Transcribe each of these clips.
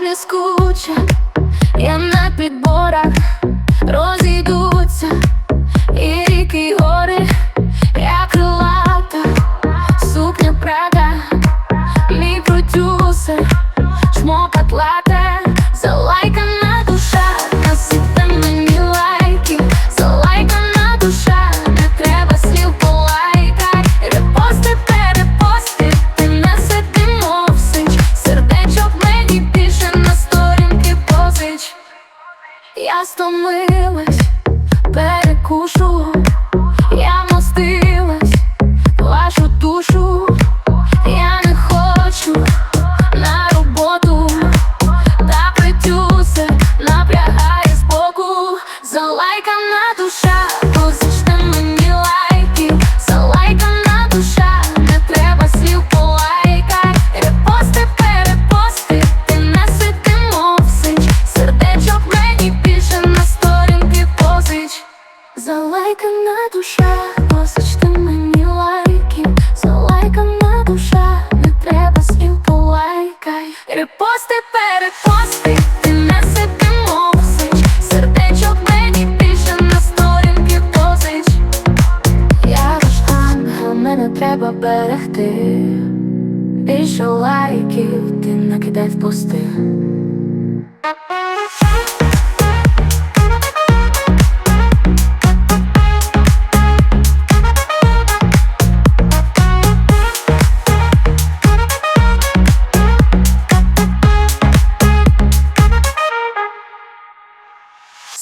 блискуча, я на підборах розійдуться і ріки, Я стомилась, перекушу, я мостилась, вашу душу, я не хочу на роботу, та придюсер напрягає збоку, залайкана душа, Залайкана душа, позичте мені лайки, залайкана душа, не треба слів полайкай. Репости, перепости, ти не сидимо в сич, сердечок мені більше на сторінки позич. Я ваш ангел, мене треба берегти. Більше лайків ти накидай в пости.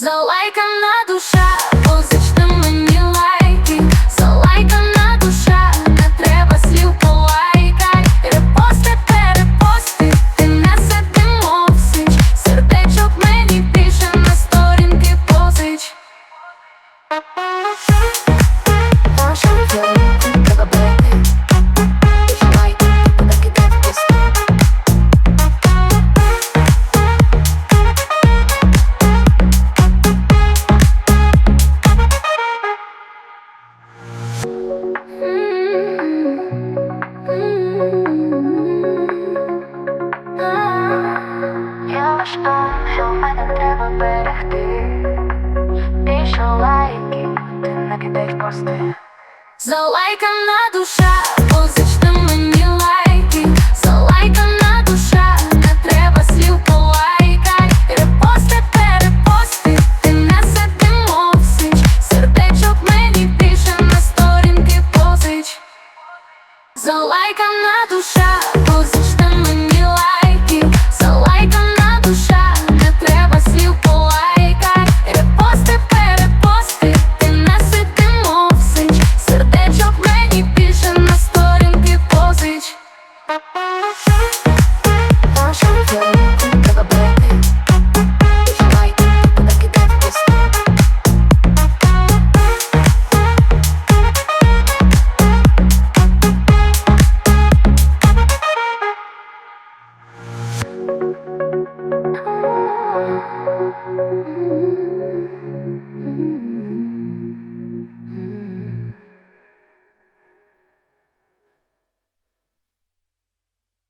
Залайкана душа, Ваш ангел, мене треба берегти. Більше лайків, ти в пости. Залайкана душа, позичте мені лайки, залайкана душа, не треба слів полайкай, репости, перепости, ти не сидимо в сич, сердечок мені більше на сторінки позич. Залайкана душа,